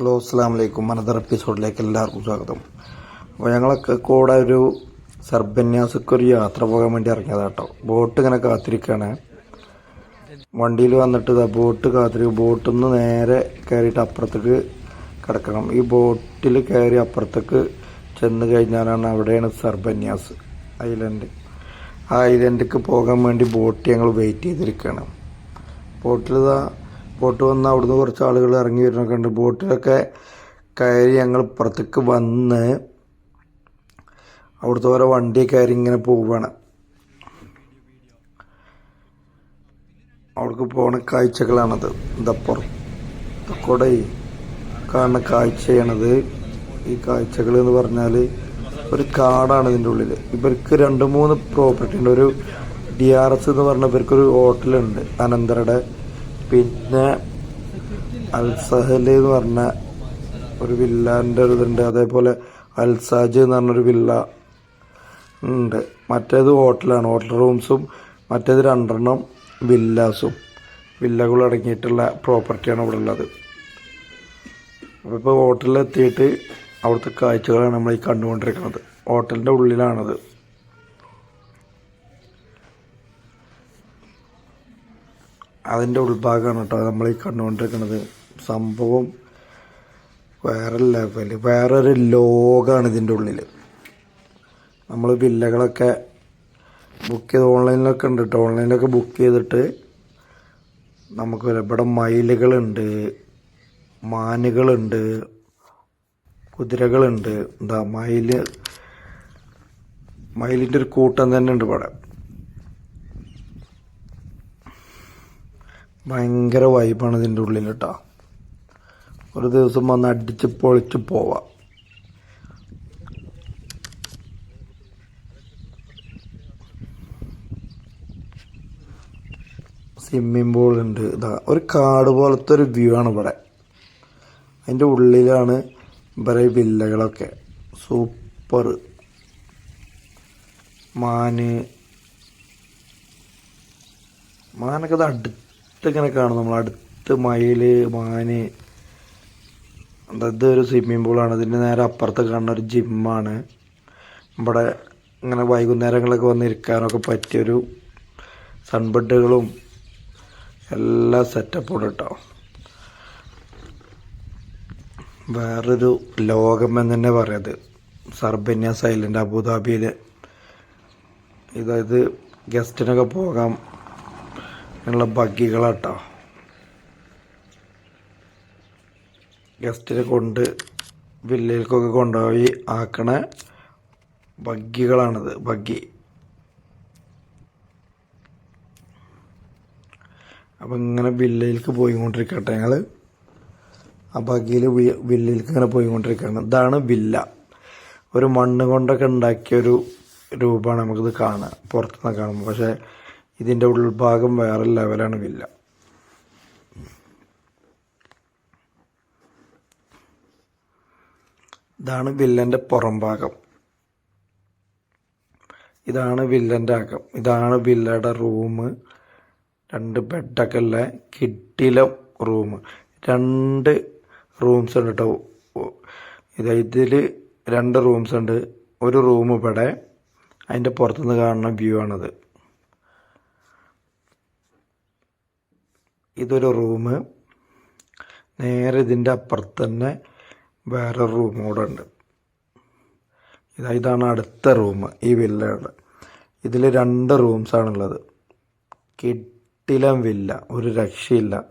Hello അസ്സാം വലൈക്കും മനതർ എപ്പിസോഡിലേക്ക് എല്ലാവർക്കും സ്വാഗതം. അപ്പോൾ ഞങ്ങളൊക്കെ കൂടെ ഒരു സർബന്യാസക്ക് ഒരു യാത്ര പോകാൻ വേണ്ടി ഇറങ്ങിയതാ കേട്ടോ. ബോട്ട് ഇങ്ങനെ കാത്തിരിക്കുകയാണ് വണ്ടിയിൽ വന്നിട്ട് ബോട്ട് കാത്തിരിക്കും. ബോട്ടിൽ നിന്ന് നേരെ കയറിയിട്ട് അപ്പുറത്തേക്ക് കിടക്കണം. ഈ ബോട്ടിൽ കയറി അപ്പുറത്തേക്ക് ചെന്ന് കഴിഞ്ഞാലാണ് അവിടെയാണ് സർബന്യാസ് ഐലൻഡ്. ആ ഐലൻഡിലേക്ക് പോകാൻ വേണ്ടി ബോട്ട് ഞങ്ങൾ വെയിറ്റ് ചെയ്തിരിക്കുകയാണ്. ബോട്ടിൽ ബോട്ട് വന്ന് അവിടുന്ന് കുറച്ച് ആളുകൾ ഇറങ്ങി വരുന്നൊക്കെ ഉണ്ട്. ബോട്ടിലൊക്കെ കയറി ഞങ്ങൾ പുറത്തേക്ക് വന്ന് അവിടുത്തെ ഓരോ വണ്ടി കയറി ഇങ്ങനെ പോവുകയാണ്. അവിടേക്ക് പോണ കാഴ്ചകളാണത്. എന്താ കൂടെ കാണുന്ന കാഴ്ചയാണത്. ഈ കാഴ്ചകൾ എന്ന് പറഞ്ഞാൽ ഒരു കാടാണ് ഇതിന്റെ ഉള്ളിൽ. ഇവർക്ക് രണ്ട് മൂന്ന് പ്രോപ്പർട്ടി ഉണ്ട്. ഒരു ഡി ആർ എസ് എന്ന് പറഞ്ഞ ഇവർക്കൊരു ഹോട്ടലുണ്ട് അനന്തരയുടെ പിന്നെ അൽസഹൽ എന്ന് പറഞ്ഞ ഒരു വില്ലാന്റെ ഒരു ഇതുണ്ട്. അതേപോലെ അൽസാജ് എന്ന് പറഞ്ഞൊരു വില്ല ഉണ്ട്. മറ്റേത് ഹോട്ടലാണ്. ഹോട്ടൽ റൂംസും മറ്റേത് രണ്ടെണ്ണം വില്ലാസും. വില്ലകൾ അടങ്ങിയിട്ടുള്ള പ്രോപ്പർട്ടിയാണ് ഇവിടെ ഉള്ളത്. അപ്പോൾ ഇപ്പോൾ ഹോട്ടലിൽ എത്തിയിട്ട് അവിടുത്തെ കാഴ്ചകളാണ് നമ്മൾ ഈ കണ്ടുകൊണ്ടിരിക്കുന്നത്. ഹോട്ടലിന്റെ ഉള്ളിലാണത്. അതിന്റെ ഉൾഭാഗമാണ് കേട്ടോ നമ്മൾ ഈ കണ്ടുകൊണ്ടിരിക്കുന്നത്. സംഭവം വേറെ ലെവൽ വേറൊരു ലോകമാണ് ഇതിന്റെ ഉള്ളിൽ നമ്മൾ വില്ലകളൊക്കെ ബുക്ക് ചെയ്ത് ഓൺലൈനിലൊക്കെ ഉണ്ട് കേട്ടോ. ഓൺലൈനിലൊക്കെ ബുക്ക് ചെയ്തിട്ട് നമുക്ക് ഇവിടെ മയിലുകളുണ്ട് മാനുകളുണ്ട് കുതിരകളുണ്ട്. എന്താ മയിൽ മയിലിന്റെ ഒരു കൂട്ടം തന്നെ ഉണ്ട് ഇവിടെ. ഭയങ്കര വൈബാണ് ഇതിന്റെ ഉള്ളിൽ കേട്ടോ. ഒരു ദിവസം വന്ന് അടിച്ച് പൊളിച്ച് പോവാം. സ്വിമ്മിംഗ് പൂൾ ഉണ്ട്. ഇതാ ഒരു കാട് പോലത്തെ ഒരു വ്യൂ ആണ് ഇവിടെ. അതിന്റെ ഉള്ളിലാണ് ഇവരെ വില്ലകളൊക്കെ. സൂപ്പർ മാന്. മാനൊക്കെ ഇത് അടുത്ത് ഇങ്ങനെ കാണും. നമ്മൾ അടുത്ത് മയിൽ മാന് അതായത് ഒരു സ്വിമ്മിംഗ് പൂളാണ് ഇതിന്റെ നേരെ അപ്പുറത്ത് കാണുന്ന ഒരു ജിമ്മാണ് ഇവിടെ ഇങ്ങനെ വൈകുന്നേരങ്ങളൊക്കെ വന്ന് ഇരിക്കാനൊക്കെ പറ്റിയൊരു സൺബെഡുകളും എല്ലാ സെറ്റപ്പും കേട്ടോ വേറൊരു ലോകം എന്ന് തന്നെ പറയാത് സർബന്യാസ് ഐലൻഡ് അബുദാബിയിൽ ഇതായത് ഗസ്റ്റിനൊക്കെ പോകാം. ഉള്ള ബഗ്ഗികളാട്ടോ ഗസ്റ്റിനെ കൊണ്ട് വില്ലയിലേക്കൊക്കെ കൊണ്ടുപോയി ആക്കണ ബഗ്ഗികളാണിത് ബഗ്ഗി അപ്പം ഇങ്ങനെ വില്ലയിലേക്ക് പോയിക്കൊണ്ടിരിക്കട്ടെ ഞങ്ങൾ ആ ബഗ്ഗിയിൽ വില്ലയിലേക്ക് ഇങ്ങനെ പോയിക്കൊണ്ടിരിക്കുകയാണ്. ഇതാണ് വില്ല. ഒരു മണ്ണ് കൊണ്ടൊക്കെ ഉണ്ടാക്കിയൊരു രൂപമാണ് നമുക്കിത് കാണുക പുറത്തുനിന്ന് കാണുമ്പോൾ. പക്ഷേ ഇതിന്റെ ഉൾഭാഗം വേറെ ലെവലാണ് വില്ല. ഇതാണ് വില്ലന്റെ പുറം ഭാഗം. ഇതാണ് വില്ലന്റെ അകം. ഇതാണ് വില്ലയുടെ റൂം രണ്ട് ബെഡൊക്കെ ഉള്ള കിട്ടില റൂം രണ്ട് റൂംസ് ഉണ്ട് കേട്ടോ ഇത് ഇതിൽ രണ്ട് റൂംസ് ഉണ്ട്. ഒരു റൂം ഇവിടെ. അതിന്റെ പുറത്തുനിന്ന് കാണുന്ന വ്യൂ ആണത്. ഇതൊരു റൂം. നേരെ ഇതിന്റെ അപ്പുറത്ത് തന്നെ വേറെ റൂം കൂടെ ഉണ്ട്. ഇതാ ഇതാണ് അടുത്ത റൂം ഈ വില്ലയുടെ. ഇതിൽ രണ്ട് റൂംസാണുള്ളത് കെട്ടിലം വില്ല ഒരു രക്ഷയില്ല.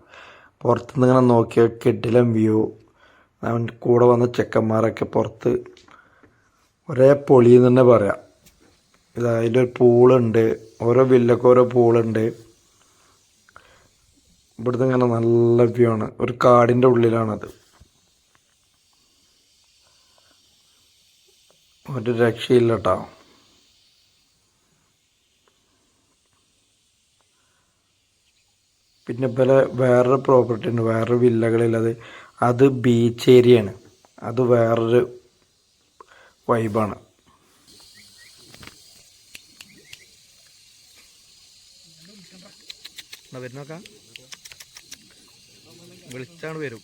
പുറത്തുനിന്ന് ഇങ്ങനെ നോക്കിയ കെട്ടിലം വ്യൂ അവൻ കൂടെ വന്ന ചെക്കന്മാരൊക്കെ പുറത്ത് ഒരേ പൊളിയെന്ന് തന്നെ പറയാം. ഇത് അതിലൊരു പൂളുണ്ട് ഓരോ വില്ലക്ക് ഓരോ പൂളുണ്ട് ഇവിടുത്തെ ഇങ്ങനെ നല്ല വ്യൂ ആണ്. ഒരു കാടിന്റെ ഉള്ളിലാണത്. ഒരു രക്ഷയില്ല കേട്ടോ പിന്നെ പല വേറൊരു പ്രോപ്പർട്ടി ഉണ്ട്. വേറൊരു വില്ലകളിലത് അത് ബീച്ച് ഏരിയയാണ് അത് വേറൊരു വൈബാണ് വരുന്നോക്കാം. വെളിച്ചാണ് വരും.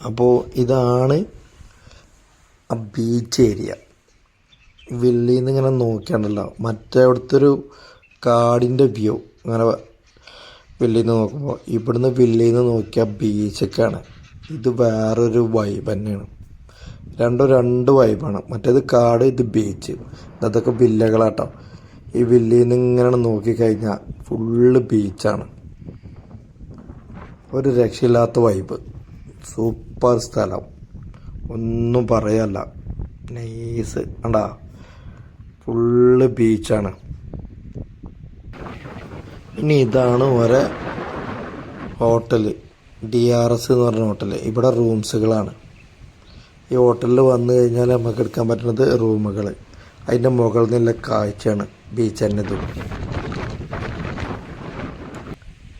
അപ്പോൾ ഇതാണ് ആ ബീച്ച് ഏരിയ വെള്ളിയിൽ നിന്ന് ഇങ്ങനെ നോക്കിയാണല്ലോ മറ്റേ അവിടുത്തെ കാടിന്റെ വ്യൂ അങ്ങനെ വെള്ളിയിൽ നിന്ന് നോക്കുമ്പോൾ ഇവിടുന്ന് വെള്ളിയിൽ നിന്ന് നോക്കിയാൽ ബീച്ചൊക്കെയാണ് ഇത് വേറൊരു വൈബ് തന്നെയാണ്. രണ്ടും രണ്ട് വൈബാണ് മറ്റേത് കാട് ഇത് ബീച്ച് അതൊക്കെ വില്ലകളാട്ടോ. ഈ വില്ലയിൽ നിന്ന് ഇങ്ങനെ നോക്കിക്കഴിഞ്ഞാൽ ഫുള്ള് ബീച്ചാണ് ഒരു രക്ഷയില്ലാത്ത വൈബ് സൂപ്പർ സ്ഥലം. ഒന്നും പറയല്ല. നൈസ് കണ്ടാ? ഫുള്ള് ബീച്ചാണ് ഇനി ഇതാണ് ഒരേ ഹോട്ടൽ ഡി ആർ എസ് എന്ന് പറഞ്ഞ ഹോട്ടൽ ഇവിടെ റൂംസുകളാണ് ഈ ഹോട്ടലിൽ വന്നു കഴിഞ്ഞാൽ നമുക്ക് എടുക്കാൻ പറ്റുന്നത് റൂമുകൾ അതിന്റെ മുകളിൽ നിന്നുള്ള കാഴ്ചയാണ് ബീച്ച് തന്നെ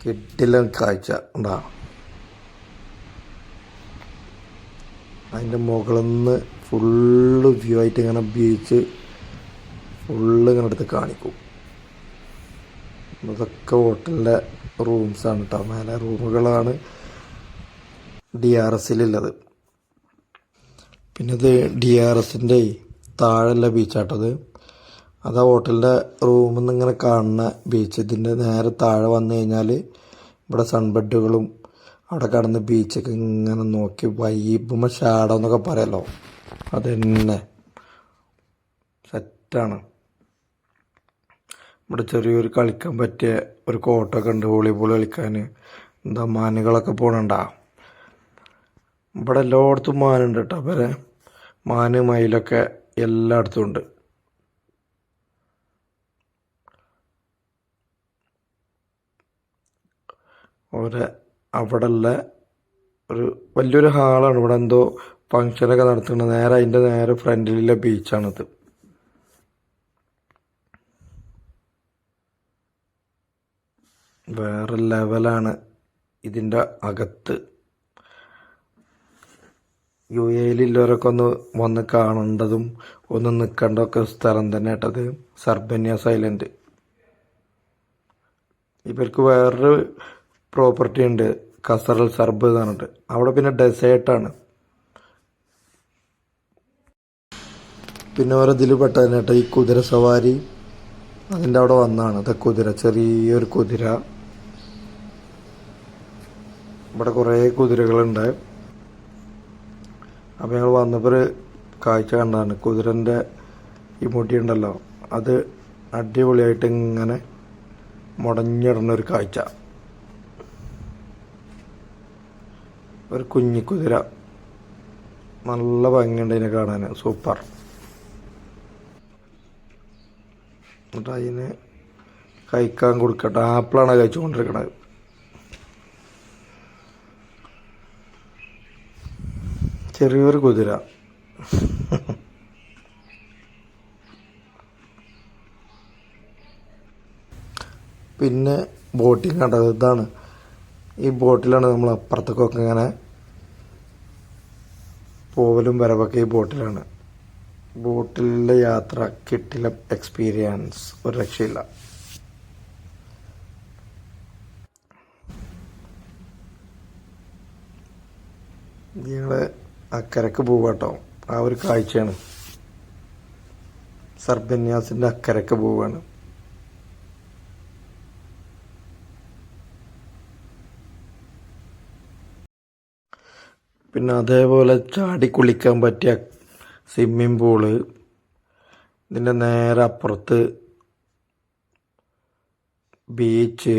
കിട്ടില്ല കാഴ്ച. ഉണ്ടാ? അതിന്റെ മുകളിൽ നിന്ന് ഫുള്ള് വ്യൂ ആയിട്ട് ഇങ്ങനെ ബീച്ച് ഫുള്ള് ഇങ്ങനെ എടുത്ത് കാണിക്കും. ഇതൊക്കെ ഹോട്ടലിന്റെ റൂംസാണ് കേട്ടോ മേലെ റൂമുകളാണ് ഡി ആർ എസിലുള്ളത് പിന്നെ ഇത് ഡി ആർ എസിന്റെ താഴെയുള്ള ബീച്ചാട്ടത് അത്. ആ ഹോട്ടലിന്റെ റൂമിൽ നിന്ന് ഇങ്ങനെ കാണുന്ന ബീച്ച് ഇതിന്റെ നേരെ താഴെ വന്നു കഴിഞ്ഞാൽ ഇവിടെ സൺബെഡുകളും അവിടെ കടന്ന് ബീച്ചൊക്കെ ഇങ്ങനെ നോക്കി വൈബുമ്പോൾ ഷാഡോ എന്നൊക്കെ പറയാലോ അത് തന്നെ സെറ്റാണ് ഇവിടെ ചെറിയൊരു കളിക്കാൻ പറ്റിയ ഒരു കോട്ടൊക്കെ ഉണ്ട് വോളിബോൾ കളിക്കാൻ. എന്താ മാനുകളൊക്കെ പോണണ്ടാ. ഇവിടെ എല്ലായിടത്തും മാനുണ്ട് കേട്ടോ അവരെ മാന് മയിലൊക്കെ എല്ലായിടത്തും ഉണ്ട്. അവരെ അവിടെ ഉള്ള ഒരു വലിയൊരു ഹാളാണ്. ഇവിടെ എന്തോ ഫങ്ഷനൊക്കെ നടത്തുന്നത് നേരെ അതിന്റെ നേരെ ഫ്രണ്ടിലുള്ള ബീച്ചാണിത്. വേറെ ലെവലാണ് ഇതിന്റെ അകത്ത്. യു എയിലുള്ളവരൊക്കെ ഒന്ന് വന്ന് കാണേണ്ടതും ഒന്ന് നിൽക്കേണ്ടതൊക്കെ സ്ഥലം തന്നെ കേട്ടത് സർബന്യാസ് ഐലൻഡ് ഇവർക്ക് വേറൊരു പ്രോപ്പർട്ടി ഉണ്ട്. കസറൽ സർബ് എന്നുണ്ട് അവിടെ പിന്നെ ഡെസേർട്ടാണ്. പിന്നെ ഓരോ ഇതിൽ പെട്ടതന്നെ കേട്ടോ ഈ കുതിര സവാരി. അതിന്റെ അവിടെ വന്നാണ്. ഇത് കുതിര. ചെറിയൊരു കുതിര. ഇവിടെ കുറേ കുതിരകളുണ്ട്. അപ്പോൾ ഞങ്ങൾ വന്നപ്പോൾ കാഴ്ച കണ്ടതാണ്. കുതിരന്റെ ഈ മുടി ഉണ്ടല്ലോ അത് അടിപൊളിയായിട്ട് ഇങ്ങനെ മുടഞ്ഞിടുന്ന ഒരു കാഴ്ച. ഒരു കുഞ്ഞി കുതിര. നല്ല ഭംഗിയുണ്ട് ഇതിനെ കാണാൻ സൂപ്പർ. എന്നിട്ട് അതിന് കഴിക്കാൻ കൊടുക്കട്ടെ. ആപ്പിളാണ് കഴിച്ചുകൊണ്ടിരിക്കണത്. ചെറിയൊരു കുതിര. പിന്നെ ബോട്ടിങ് കണ്ടത് ഇതാണ്. ഈ ബോട്ടിലാണ് നമ്മൾ അപ്പുറത്തേക്കൊക്കെ ഇങ്ങനെ പോവലും വരവൊക്കെ ഈ ബോട്ടിലാണ്. ബോട്ടിലെ യാത്ര കിട്ടില്ല എക്സ്പീരിയൻസ് ഒരു രക്ഷയില്ല. ഞങ്ങൾ അക്കരക്ക് പോവാട്ടോ. ആ ഒരു കാഴ്ചയാണ്. സർബന്യാസിന്റെ അക്കരക്ക് പോവാണ്. പിന്നെ അതേപോലെ ചാടി കുളിക്കാൻ പറ്റിയ സ്വിമ്മിംഗ് പൂൾ ഇതിന്റെ നേരെ അപ്പുറത്ത് ബീച്ച്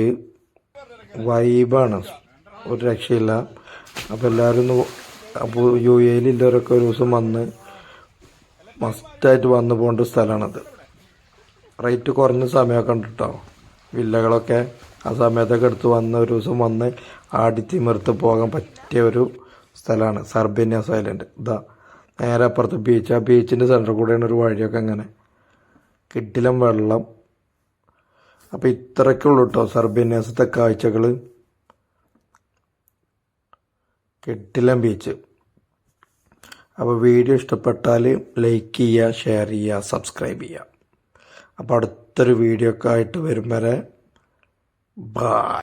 വൈബാണ് ഒരു രക്ഷയില്ല. അപ്പോൾ എല്ലാവരും ഒന്ന് അപ്പോൾ യു എയിലുള്ളവരൊക്കെ ഒരു ദിവസം വന്ന് മസ്റ്റായിട്ട് വന്നു പോകേണ്ട സ്ഥലമാണത്. റേറ്റ് കുറഞ്ഞ സമയമൊക്കെ ഉണ്ട് കേട്ടോ വില്ലകളൊക്കെ ആ സമയത്തൊക്കെ എടുത്ത് വന്ന് ഒരു ദിവസം വന്ന് ആടിത്തിമിർത്ത് പോകാൻ പറ്റിയ ഒരു സ്ഥലമാണ്. സർബേന്യാസ് ഐലൻഡ് ഇതാ നേരെ അപ്പുറത്ത് ബീച്ച് ആ ബീച്ചിന്റെ സെന്ററിൽ കൂടെയാണ് ഒരു വഴിയൊക്കെ അങ്ങനെ കിട്ടിലും വെള്ളം. അപ്പോൾ ഇത്രയൊക്കെ ഉള്ളൂ കേട്ടോ സർബിന്യാസത്തെ കാഴ്ചകൾ കിട്ടിലം ബീച്ച് അപ്പോൾ വീഡിയോ ഇഷ്ടപ്പെട്ടാൽ ലൈക്ക് ചെയ്യുക ഷെയർ ചെയ്യുക സബ്സ്ക്രൈബ് ചെയ്യുക. അപ്പോൾ അടുത്തൊരു വീഡിയോ ഒക്കെ ആയിട്ട് വരും വരെ ബായ്